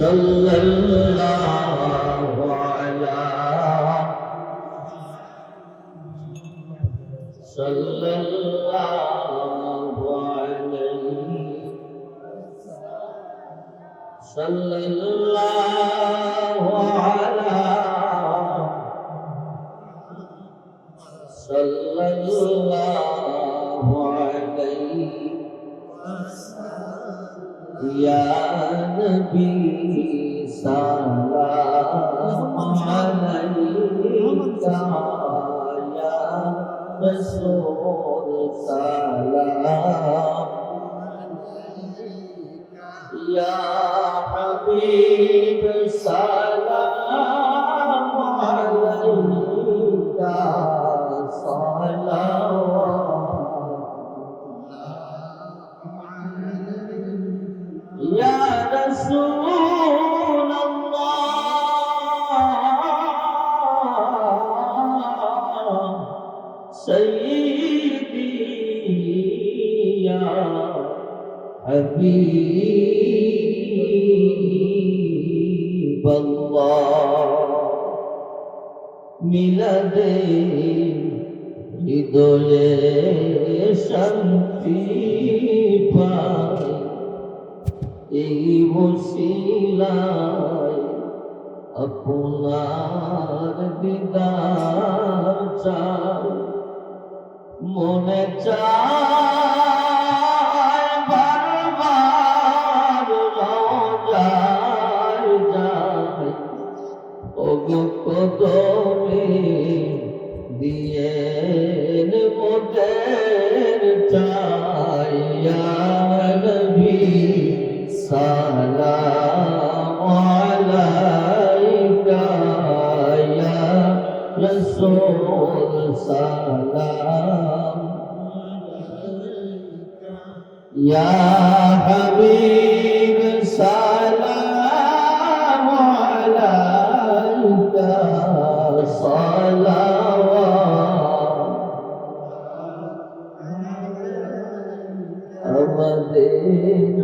صلى الله على صلى الله عليه صلى الله على صلى الله عليه يا نبي سلام عليك يا رسول سلام يا حبيب سلام سيدي يا حبيب الله মিলাদে হৃদয়ে শান্তি পায় এই বসিলায় আপনার দিদার চাই মনে চায় বারবার রোজায় যায় ওগো কদমে দিয়ে মোদের চাইয়া নবী সালাম। رسول سلام يا حبيب سلام عليك صلوات أمدين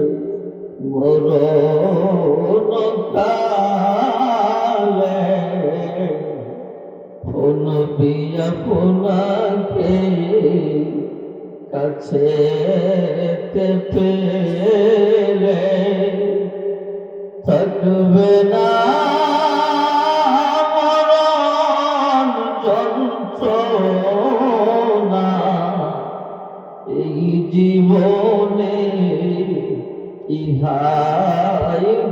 مرونك নবী আপনাকে কাছে পেলে থাকবে না এই জীবনে ইহাই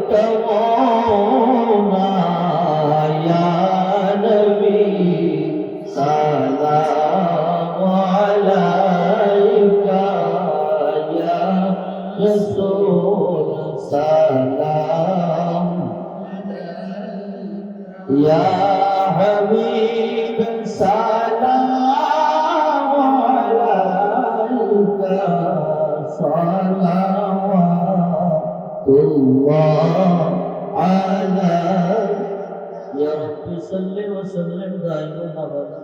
يا حبيب سلام عليك صلوات الله عليك يا رب صل وسلم دائما ابدا